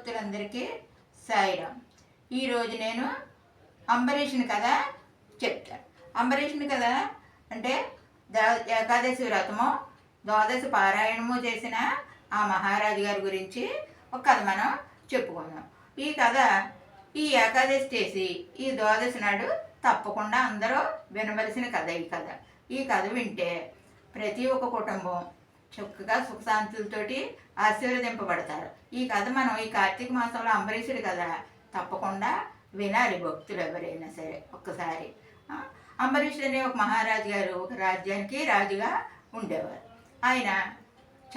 సద్భక్తులందరికీ సాయిరామ్ ఈరోజు నేను అంబరీషుని కథ చెప్తాను అంబరీషుని కథ అంటే ఏకాదశి వ్రతము ద్వాదశి పారాయణము చేసిన ఆ మహారాజు గారి గురించి ఒక కథ మనం చెప్పుకుందాం. ఈ కథ ఈ ఏకాదశి చేసి ఈ ద్వాదశి నాడు తప్పకుండా అందరూ వినవలసిన కథ ఈ కథ. ఈ కథ వింటే ప్రతి ఒక్క కుటుంబం చక్కగా సుఖశాంతులతోటి ఆశీర్వదింపబడతారు. ఈ కథ మనం ఈ కార్తీక మాసంలో అంబరీషుడు కథ తప్పకుండా వినాలి భక్తులు ఎవరైనా సరే ఒక్కసారి. అంబరీషుడు అనే ఒక మహారాజు గారు ఒక రాజ్యానికి రాజుగా ఉండేవారు. ఆయన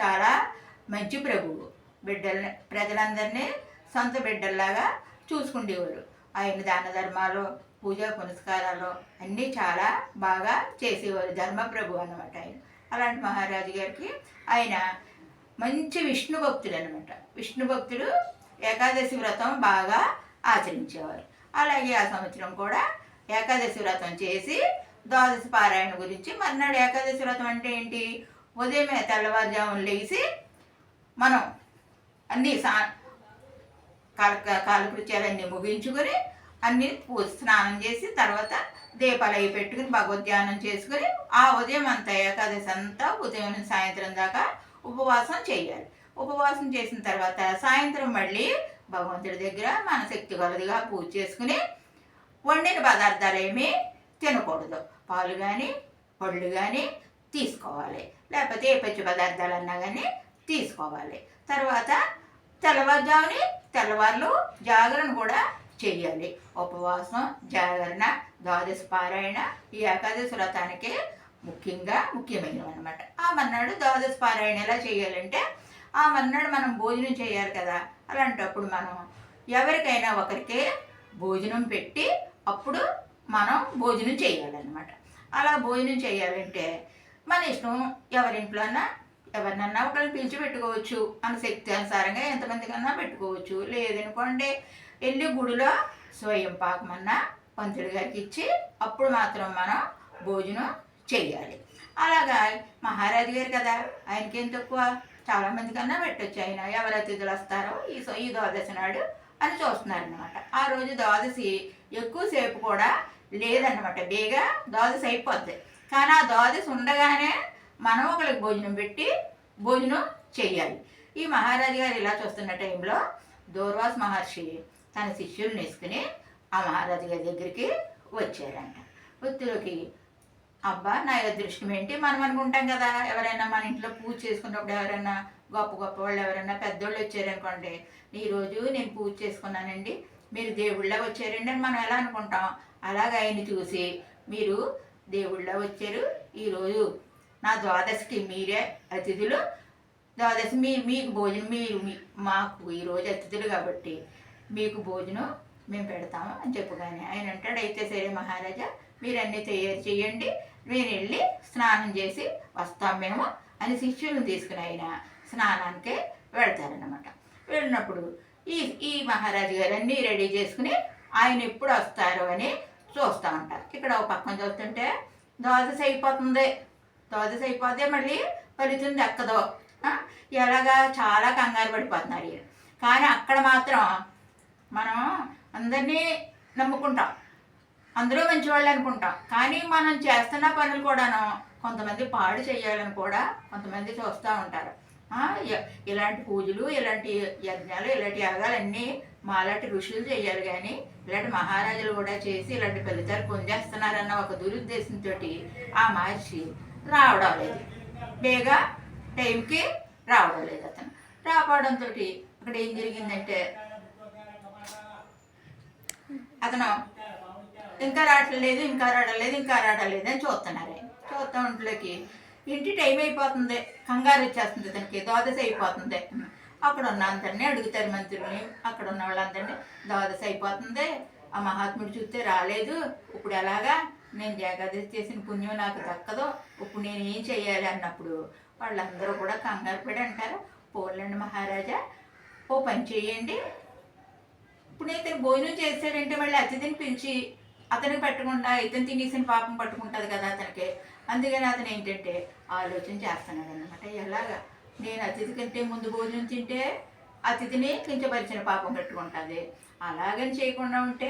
చాలా మంచి ప్రభువు. బిడ్డల్ని ప్రజలందరినీ సొంత బిడ్డల్లాగా చూసుకుండేవారు. ఆయన దాన ధర్మాలు పూజా పునస్కారాలు అన్నీ చాలా బాగా చేసేవారు. ధర్మప్రభు అన్నమాట ఆయన. అలాంటి మహారాజు గారికి ఆయన మంచి విష్ణు భక్తులు అనమాట విష్ణు భక్తుడు ఏకాదశి వ్రతం బాగా ఆచరించేవారు. అలాగే ఆ సంవత్సరం కూడా ఏకాదశి వ్రతం చేసి ద్వాదశి పారాయణ గురించి మర్నాడు ఏకాదశి వ్రతం అంటే ఏంటి? ఉదయమే తెల్లవారుజామున లేచి మనం అన్నీ సా కాల కాలకృత్యాలన్నీ ముగించుకొని అన్ని పూజ స్నానం చేసి తర్వాత దీపాలు అవి పెట్టుకుని భగవద్ధ్యానం చేసుకుని ఆ ఉదయం అంతా ఏకాదశి అంతా ఉదయం నుంచి సాయంత్రం దాకా ఉపవాసం చేయాలి. ఉపవాసం చేసిన తర్వాత సాయంత్రం మళ్ళీ భగవంతుడి దగ్గర మన శక్తి కొలదిగా పూజ చేసుకుని వండిన పదార్థాలు ఏమీ తినకూడదు. పాలు కానీ పళ్ళు కానీ తీసుకోవాలి. లేకపోతే ఏ పచ్చి పదార్థాలు అన్నా కానీ తీసుకోవాలి. తర్వాత తెల్లవారుజాముని తెల్లవారులు జాగరణ కూడా చేయాలి. ఉపవాసం జాగరణ ద్వాదశ పారాయణ ఈ ఏకాదశి వ్రతానికి ముఖ్యంగా ముఖ్యమైనవి అనమాట ఆ మన్నాడు ద్వాదశ పారాయణ ఎలా చేయాలంటే ఆ మన్నాడు మనం భోజనం చేయాలి కదా అలాంటప్పుడు మనం ఎవరికైనా ఒకరికి భోజనం పెట్టి అప్పుడు మనం భోజనం చేయాలన్నమాట. అలా భోజనం చేయాలంటే మన ఇష్టం ఎవరింట్లో అన్నా ఎవరినన్నా ఒకరిని పిలిచి పెట్టుకోవచ్చు. మన శక్తి అనుసారంగా ఎంతమందికన్నా పెట్టుకోవచ్చు. లేదనుకోండి వెళ్ళి గుడిలో స్వయం పాకమన్నా పంతుడి గారికి ఇచ్చి అప్పుడు మాత్రం మనం భోజనం చేయాలి. అలాగా మహారాజు గారు కదా ఆయనకి ఏం తక్కువ? చాలామంది కన్నా పెట్టొచ్చు ఆయన. ఎవరు అతిథులు వస్తారో ఈ ఈ ద్వాదశి నాడు అని చూస్తున్నారు అనమాట ఆ రోజు ద్వాదశి ఎక్కువసేపు కూడా లేదన్నమాట. బేగా ద్వాదశి అయిపోద్ది. కానీ ఆ ద్వాదశి ఉండగానే మనం ఒకరికి భోజనం పెట్టి భోజనం చెయ్యాలి ఈ మహారాజు గారు ఇలా చూస్తున్న టైంలో దూర్వాస్ మహర్షి తన శిష్యుల్ని వేసుకుని ఆ మహారాజు గారి దగ్గరికి వచ్చారంట వృత్తిలోకి అబ్బా నా అదృష్టం ఏంటి? మనం అనుకుంటాం కదా ఎవరైనా మన ఇంట్లో పూజ చేసుకున్నప్పుడు ఎవరైనా గొప్ప గొప్ప వాళ్ళు ఎవరైనా పెద్దోళ్ళు వచ్చారనుకోండి ఈరోజు నేను పూజ చేసుకున్నానండి మీరు దేవుళ్ళ వచ్చారండి అని మనం ఎలా అనుకుంటాం? అలాగ ఆయన్ని చూసి మీరు దేవుళ్ళ వచ్చారు ఈరోజు నా ద్వాదశికి మీరే అతిథులు ద్వాదశి మీ మీకు భోజనం మీరు మీ మాకు ఈరోజు అతిథులు కాబట్టి మీకు భోజనం మేము పెడతాము అని చెప్పగానే ఆయన అంటాడు. అయితే సరే మహారాజా మీరు అన్నీ తయారు చేయండి వీరు వెళ్ళి స్నానం చేసి వస్తాం మేము అని శిష్యులను తీసుకుని ఆయన స్నానానికి వెళ్తారనమాట వెళ్ళినప్పుడు ఈ ఈ మహారాజు గారు అన్నీ రెడీ చేసుకుని ఆయన ఎప్పుడు వస్తారు అని చూస్తూ ఉంటారు. ఇక్కడ ఒక పక్కన చూస్తుంటే ద్వాదశి అయిపోతుంది. ద్వాదశి అయిపోతే మళ్ళీ ఫలితం దక్కదు ఎలాగా చాలా కంగారు పడిపోతున్నారు కానీ అక్కడ మాత్రం మనం అందరినీ నమ్ముకుంటాం. అందరూ మంచివాళ్ళు అనుకుంటాం. కానీ మనం చేస్తున్న పనులు కూడాను కొంతమంది పాడు చేయాలని కూడా కొంతమంది చూస్తూ ఉంటారు. ఇలాంటి పూజలు ఇలాంటి యజ్ఞాలు ఇలాంటి యాగాలన్నీ మాలాంటి ఋషులు చేయాలి కానీ ఇలాంటి మహారాజులు కూడా చేసి ఇలాంటి ఫలితాలు పొందేస్తున్నారన్న ఒక దురుద్దేశంతో ఆ మహర్షి రావడం లేదు. బేగా టైంకి రావడం లేదు అతను. రావడంతో అక్కడ ఏం జరిగిందంటే అతను ఇంకా రావట్లేదు ఇంకా రావట్లేదు ఇంకా రావట్లేదు అని చూస్తున్నారు చూస్తూ చూస్తా ఉంట్లోకి ఇంటి టైం అయిపోతుంది కంగారు వచ్చేస్తుంది తనకి ద్వాదశ అయిపోతుంది. అక్కడ ఉన్న అందరినీ అడుగుతారు మంత్రుల్ని అక్కడ ఉన్న వాళ్ళందరినీ ద్వాదశి అయిపోతుంది. ఆ మహాత్ముడు చూస్తే రాలేదు. ఇప్పుడు ఎలాగా? నేను ఏకాదశి చేసిన పుణ్యం నాకు దక్కదు. ఇప్పుడు నేను ఏం చేయాలి అన్నప్పుడు వాళ్ళందరూ కూడా కంగారు పడి అంటారు పోలండి మహారాజా ఓ పని చేయండి. ఇప్పుడు ఇతను భోజనం చేశాడంటే మళ్ళీ అతిథిని పిలిచి అతనికి పెట్టకుండా ఇతను తినేసిన పాపం పట్టుకుంటుంది కదా అతనికి. అందుకని అతను ఏంటంటే ఆలోచన చేస్తున్నాడు అనమాట ఎలాగా? నేను అతిథి కంటే ముందు భోజనం తింటే అతిథిని కించపరిచిన పాపం పెట్టుకుంటుంది. అలాగని చేయకుండా ఉంటే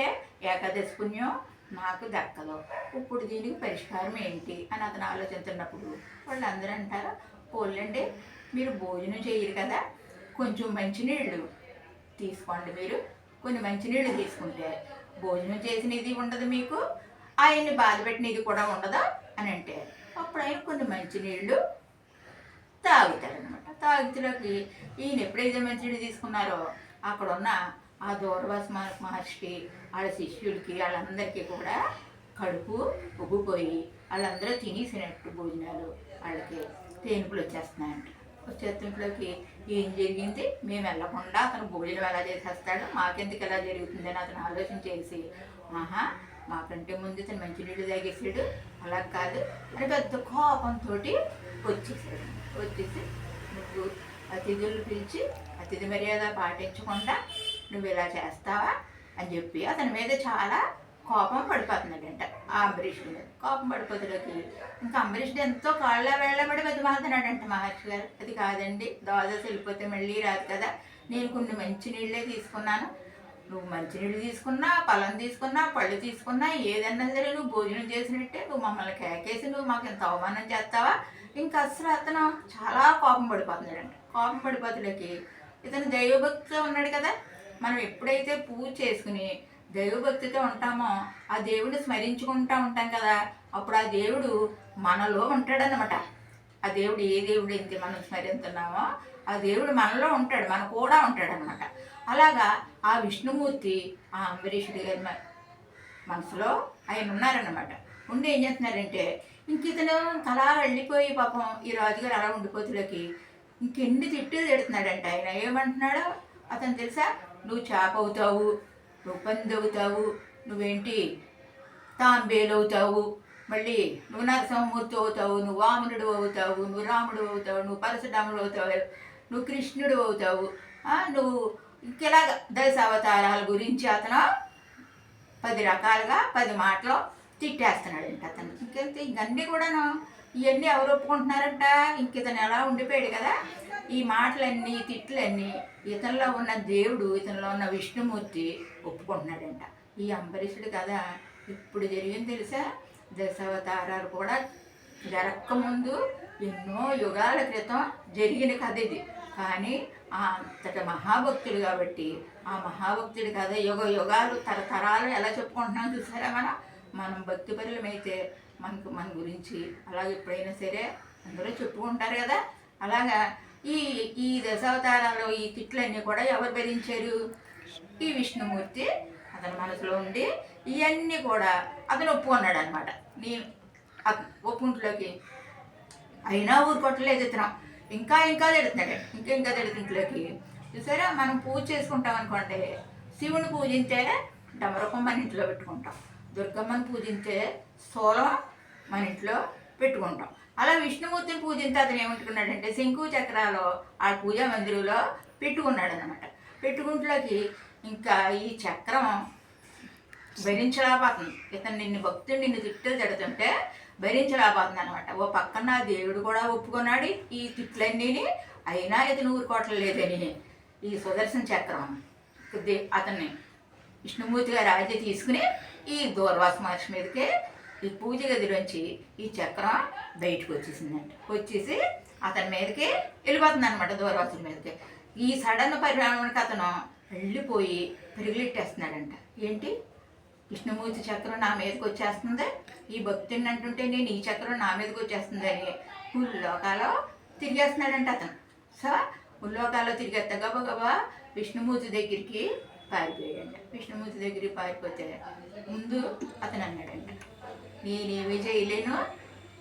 ఏకాదశి పుణ్యం నాకు దక్కదు. ఇప్పుడు దీనికి పరిష్కారం ఏంటి అని అతను ఆలోచిస్తున్నప్పుడు వాళ్ళందరూ అంటారు పోలండి మీరు భోజనం చేయరు కదా కొంచెం మంచినీళ్ళు తీసుకోండి మీరు. కొన్ని మంచినీళ్ళు తీసుకుంటే భోజనం చేసినది ఉండదు మీకు. ఆయన్ని బాధపెట్టినది కూడా ఉండదా అని అంటే అప్పుడు ఆయన కొన్ని మంచినీళ్ళు తాగుతారనమాట తాగుతులోకి ఈయన ఎప్పుడైతే మంచినీళ్ళు తీసుకున్నారో అక్కడ ఉన్న ఆ దూర్వాస మహర్షికి వాళ్ళ శిష్యులకి వాళ్ళందరికీ కూడా కడుపు ఉబ్బిపోయి వాళ్ళందరూ తినేసినట్టు భోజనాలు వాళ్ళకి తేనుపులు వచ్చేస్తున్నాయంట. వచ్చేస్తున్నట్లోకి ఏం జరిగింది? మేము వెళ్ళకుండా అతను భోజనం ఎలా చేసేస్తాడు? మాకెందుకు ఎలా జరుగుతుందని అతను ఆలోచన చేసి ఆహా మాకంటే ముందు ఇతను మంచినీళ్ళు తాగేసాడు అలా కాదు. అని పెద్ద కోపంతో వచ్చేసాడు. వచ్చేసి నువ్వు అతిథులు పిలిచి అతిథి మర్యాద పాటించకుండా నువ్వు ఇలా చేస్తావా అని చెప్పి అతని మీద చాలా కోపం పడిపోతున్నాడంట ఆ అంబరీషుడి మీద. కోపం పడిపోతులకి ఇంకా అంబరీష్ ఎంతో కాళ్ళ వేళ్ళబడి బతిమాలుతున్నాడంట మహర్షి గారు. అది కాదండి ద్వాదశి వెళ్ళిపోతే మళ్ళీ రాదు కదా. నేను కొన్ని మంచి నీళ్ళే తీసుకున్నాను. నువ్వు మంచినీళ్ళు తీసుకున్నా పొలం తీసుకున్నా పళ్ళు తీసుకున్నా ఏదన్నా సరే నువ్వు భోజనం చేసినట్టే నువ్వు మమ్మల్ని కేకేసి నువ్వు మాకు ఇంత అవమానం చేస్తావా? ఇంకా అసలు అతను చాలా కోపం పడిపోతున్నాడంట. కోపం పడిపోతులకి ఇతను దైవభక్తితో ఉన్నాడు కదా. మనం ఎప్పుడైతే పూజ చేసుకుని దైవభక్తితో ఉంటామో ఆ దేవుడిని స్మరించుకుంటా ఉంటాం కదా అప్పుడు ఆ దేవుడు మనలో ఉంటాడనమాట ఆ దేవుడు ఏ దేవుడు అయితే మనం స్మరిస్తున్నామో ఆ దేవుడు మనలో ఉంటాడు మన కూడా ఉంటాడనమాట అలాగా ఆ విష్ణుమూర్తి ఆ అంబరీషుడి గారి మనసులో ఆయన ఉన్నారనమాట ఉండి ఏం చేస్తున్నారంటే ఇంక ఇతను అలా వెళ్ళిపోయి పాపం ఈ రాజుగారు అలా ఉండిపోతులకి ఇంకెన్ని తిట్టు తిడుతున్నాడంట ఆయన. ఏమంటున్నాడో అతను తెలుసా? నువ్వు చేపవుతావు నువ్వు పంది అవుతావు? నువ్వేంటి? తాంబేలు అవుతావు మళ్ళీ నువ్వు నరసింహమూర్తి అవుతావు నువ్వు వామనుడు అవుతావు నువ్వు రాముడు అవుతావు నువ్వు పరశురాముడు అవుతావు నువ్వు కృష్ణుడు అవుతావు. నువ్వు ఇంకెలాగ దశ అవతారాల గురించి అతను పది రకాలుగా పది మాటలు తిట్టేస్తున్నాడంట అతను. ఇంకెంత ఇవన్నీ కూడాను ఇవన్నీ ఎవరు ఒప్పుకుంటున్నారంట? ఇంక ఇతను ఎలా ఉండిపోయాడు కదా? ఈ మాటలన్నీ తిట్లన్నీ ఇతనిలో ఉన్న దేవుడు ఇతనిలో ఉన్న విష్ణుమూర్తి ఒప్పుకుంటున్నాడంట. ఈ అంబరీషుడు కదా ఇప్పుడు జరిగింది తెలుసా? దశావతారాలు కూడా జరగకముందు ఎన్నో యుగాల క్రితం జరిగిన కథ ఇది. కానీ ఆ అంతట మహాభక్తుడు కాబట్టి ఆ మహాభక్తుడు కథ యుగ యుగాలు తరతరాలు ఎలా చెప్పుకుంటున్నాం చూసారా మనం? మనం భక్తి పరులమైతే మనకు మన గురించి అలాగే ఎప్పుడైనా సరే అందరూ చెప్పుకుంటారు కదా? అలాగా ఈ ఈ దశావతారాలు ఈ తిట్లన్నీ కూడా ఎవరు భరించారు? ఈ విష్ణుమూర్తి అతని మనసులో ఉండి ఇవన్నీ కూడా అతను ఒప్పుకున్నాడు అనమాట నీ ఒప్పుంట్లోకి ఒప్పుకుంట్లోకి అయినా ఊరుకోవట్లేదు ఇతను. ఇంకా ఇంకా తిడుతున్నాడు. ఇంకా ఇంకా తిడుతుంట్లోకి చూసారా? మనం పూజ చేసుకుంటాం అనుకోండి శివుని పూజించే డమరకం మన ఇంట్లో పెట్టుకుంటాం. దుర్గమ్మని పూజించే సోలం మన ఇంట్లో పెట్టుకుంటాం. అలా విష్ణుమూర్తిని పూజించి అతను ఏమంటుకున్నాడంటే శంకు చక్రాలు ఆ పూజా మందిరంలో పెట్టుకున్నాడు అనమాట పెట్టుకుంటలోకి ఇంకా ఈ చక్రం భరించలేకపోతుంది. ఇతను నిన్ను భక్తుడు నిన్ను తిట్లు తిడుతుంటే భరించలేకపోతుంది అనమాట ఓ పక్కన దేవుడు కూడా ఒప్పుకున్నాడు ఈ తిట్లన్నీ అయినా ఇతను ఊరుకోవటం లేదని ఈ సుదర్శన చక్రం కొద్ది అతన్ని విష్ణుమూర్తి గారి ఆజ్ఞ తీసుకుని ఈ దూర్వాస మహర్షి మీదకి ఈ పూజ గదిలోంచి ఈ చక్రం బయటకు వచ్చేసిందంట. వచ్చేసి అతని మీదకి వెళ్ళిపోతుంది అనమాట దూరవాసుల మీదకి. ఈ సడన్ పరిణామానికి అతను వెళ్ళిపోయి పెరిగిలెట్టేస్తున్నాడంట. ఏంటి? విష్ణుమూర్తి చక్రం నా మీదకి వచ్చేస్తుంది ఈ భక్తుని అంటుంటే నేను ఈ చక్రం నా మీదకి వచ్చేస్తుంది అని ఉల్లోకాలో తిరిగేస్తున్నాడంట అతను. సో ఉల్లోకాల్లో తిరిగేస్తా గబా గబా విష్ణుమూర్తి దగ్గరికి పారిపోయాడంట. విష్ణుమూర్తి దగ్గరికి పారిపోతే ముందు అతను అన్నాడంట నేనేమీ చేయలేను.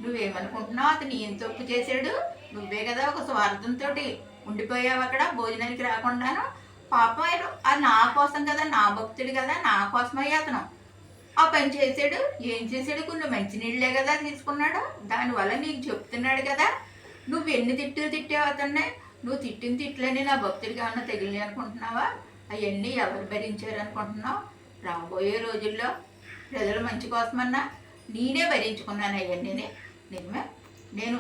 నువ్వేమనుకుంటున్నావు? అతను ఏం తప్పు చేశాడు? నువ్వే కదా ఒక స్వార్థంతో ఉండిపోయావు అక్కడ భోజనానికి రాకుండాను. పాపం ఆయన ఆ నా కోసం కదా నా భక్తుడు కదా నా కోసమయ్యా అతను. ఆ పని చేశాడు ఏం చేశాడు? కొన్ని మంచినీళ్ళే కదా తీసుకున్నాడు. దానివల్ల నీకు చెప్తున్నాడు కదా నువ్వు ఎన్ని తిట్టు తిట్టావు అతన్నే? నువ్వు తిట్టిన తిట్లని నా భక్తుడికి ఏమన్నా తగిలి అనుకుంటున్నావా? అవన్నీ ఎవరు భరించారు అనుకుంటున్నావు రాబోయే రోజుల్లో ప్రజల మంచి కోసమన్నా నేనే భరించుకున్నాను అవన్నీ. నిజమే నేను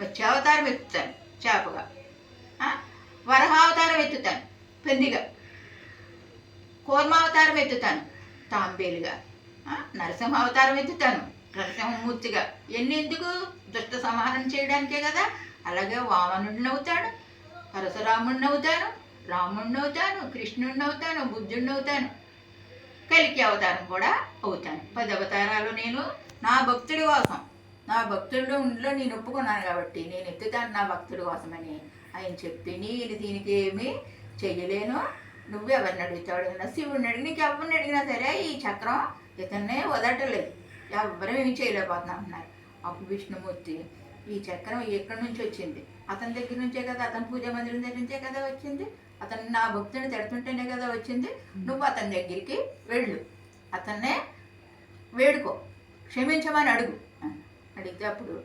వచ్చే అవతారం ఎత్తుతాను చేపగా. వరహావతారం ఎత్తుతాను పెందిగా. కూర్మావతారం ఎత్తుతాను తాంబేలుగా. నరసింహావతారం నరసింహ అవతారం ఎత్తుతాను నరసింహమూర్తిగా. ఎన్ని ఎందుకు? దుష్ట సంహారం చేయడానికే కదా. అలాగే వామనుడిని అవుతాడు పరశురాముడిని అవుతాను రాముడిని అవుతాను కృష్ణుడిని అవుతాను బుద్ధుడిని అవుతాను. కలికి అవతారం కూడా అవుతాను. పది అవతారాలు నేను నా భక్తుడి కోసం. నా భక్తుడిలో ఉండిలో నేను ఒప్పుకున్నాను కాబట్టి నేను ఎత్తుతాను నా భక్తుడి కోసమని ఆయన చెప్పి నేను దీనికి ఏమీ చెయ్యలేను. నువ్వు ఎవరిని అడుగుతావు? అడిగినా శివుడిని అడిగి నీకు ఎవరిని అడిగినా సరే ఈ చక్రం ఇతన్నే వదలటలేదు. ఎవరు ఏమి చేయలేకపోతున్నా అంటున్నారు అప్పుడు విష్ణుమూర్తి ఈ చక్రం ఎక్కడి నుంచి వచ్చింది? అతని దగ్గర నుంచే కదా? అతని పూజా మందిరం దగ్గర నుంచే కదా వచ్చింది? అతను నా భక్తుని తిడుతుంటేనే కదా వచ్చింది. నువ్వు అతని దగ్గరికి వెళ్ళు. అతన్నే వేడుకో. క్షమించమని అడుగు. అడిగితే అప్పుడు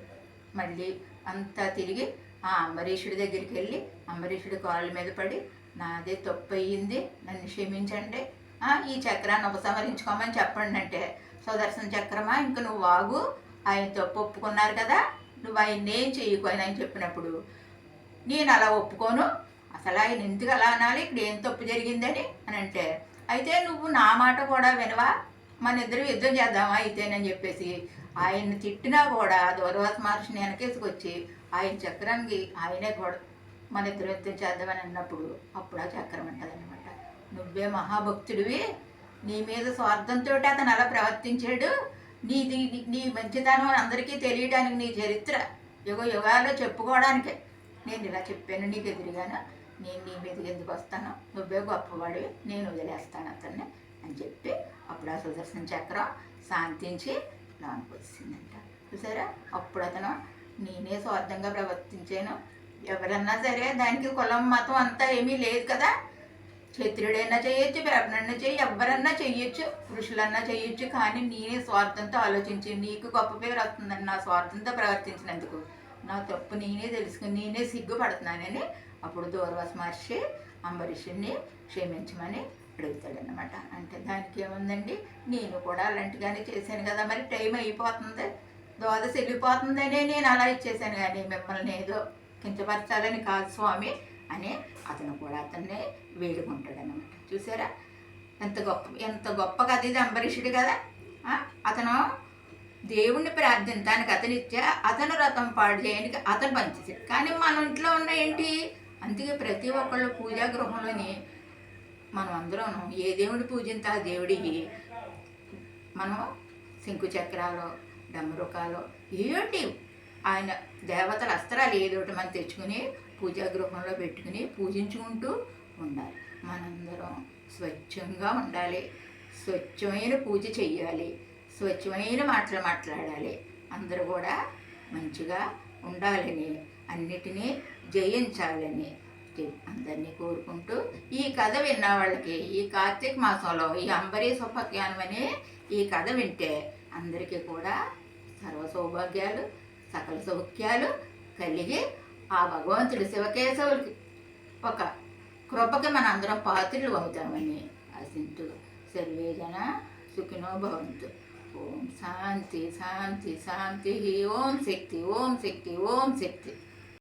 మళ్ళీ అంతా తిరిగి ఆ అంబరీషుడి దగ్గరికి వెళ్ళి అంబరీషుడి కాళ్ళ మీద పడి నాదే తప్పు అయ్యింది నన్ను క్షమించండి. ఈ చక్రాన్ని ఉపసంహరించుకోమని చెప్పండి అంటే సుదర్శన చక్రమా? ఇంక నువ్వు వాగు ఆయన తప్పు ఒప్పుకున్నారు కదా. నువ్వు ఆయన ఏం చెయ్యకు అని ఆయన చెప్పినప్పుడు నేను అలా ఒప్పుకోను. అసలు ఆయన ఎందుకు అలా అనాలి? ఇక్కడ ఏం తప్పు జరిగిందని అని అంటే అయితే నువ్వు నా మాట కూడా వినవా? మన ఇద్దరు యుద్ధం చేద్దామా అయితేనని చెప్పేసి ఆయన్ని తిట్టినా కూడా దూరవాస మహర్షిని వెనకేసుకొచ్చి ఆయన చక్రానికి ఆయనే కూడా మన ఇద్దరు యుద్ధం చేద్దామని అన్నప్పుడు అప్పుడు ఆ చక్రం అంటదనమాట నువ్వే మహాభక్తుడివి నీ మీద స్వార్థంతో అతను అలా ప్రవర్తించాడు నీది నీ మంచితనం అందరికీ తెలియడానికి నీ చరిత్ర యుగ యుగాల్లో చెప్పుకోవడానికే. నేను ఇలా చెప్పాను నీకు ఎదురుగాను. నేను నీ మీదకి ఎందుకు వస్తాను నువ్వే గొప్పవాడివి నేను వదిలేస్తాను అతన్ని అని చెప్పి అప్పుడు ఆ సుదర్శన చక్రం శాంతించి లోనికి వచ్చిందంట చూసారా? అప్పుడు అతను నేనే స్వార్థంగా ప్రవర్తించాను. ఎవరన్నా సరే దానికి కులం మతం అంతా ఏమీ లేదు కదా. క్షత్రుడైనా చేయొచ్చు బ్రాహ్మణన్నా చేయి ఎవరన్నా చెయ్యొచ్చు పురుషులన్నా చెయ్యొచ్చు కానీ నేనే స్వార్థంతో ఆలోచించి నీకు గొప్ప పేరు వస్తుందని నా స్వార్థంతో ప్రవర్తించినందుకు నా తప్పు నేనే తెలుసుకుని నేనే సిగ్గుపడుతున్నానని అప్పుడు దూర్వాస మహర్షి అంబరీషుడిని క్షమించమని అడుగుతాడనమాట అంటే దానికి ఏముందండి? నేను కూడా అలాంటిగానే చేశాను కదా మరి టైం అయిపోతుంది. ద్వాదశ వెళ్ళిపోతుందనే నేను అలా ఇచ్చేసాను కానీ మిమ్మల్ని ఏదో కించపరచాలని కాదు స్వామి అని అతను కూడా అతన్ని వేడుకుంటాడనమాట చూసారా? ఎంత గొప్ప ఎంత గొప్ప కథ ఇది అంబరీషుడు కదా అతను దేవుణ్ణి ప్రార్థించడానికి అతను ఇచ్చా అతను రథం పాడు చేయడానికి అతను పంచేసాడు కానీ మన ఇంట్లో ఉన్న ఏంటి? అందుకే ప్రతి ఒక్కళ్ళు పూజా గృహంలోని మనం అందరం ఏ దేవుడి పూజింత ఆ దేవుడికి మనం శంకు చక్రాలు డమరుకాలు ఏటి? ఆయన దేవతల అస్త్రాలు ఏదోటి మనం తెచ్చుకుని పూజా గృహంలో పెట్టుకుని పూజించుకుంటూ ఉండాలి. మనందరం స్వచ్ఛంగా ఉండాలి. స్వచ్ఛమైన పూజ చెయ్యాలి. స్వచ్ఛమైన మాటలు మాట్లాడాలి. అందరూ కూడా మంచిగా ఉండాలని అన్నిటినీ జయించాలని అందరినీ కోరుకుంటూ ఈ కథ విన్న వాళ్ళకి ఈ కార్తీక మాసంలో ఈ అంబరీ ఉపఖ్యానం అనే ఈ కథ వింటే అందరికీ కూడా సర్వ సౌభాగ్యాలు సకల సౌఖ్యాలు కలిగి ఆ భగవంతుడు శివకేశవులకి ఒక కృపకి మన అందరం పాత్రలు అవుతామని ఆశించు. సర్వేజన సుఖినో భవంతు. ఓం శాంతి శాంతి శాంతి. ఓం శక్తి ఓం శక్తి ఓం శక్తి.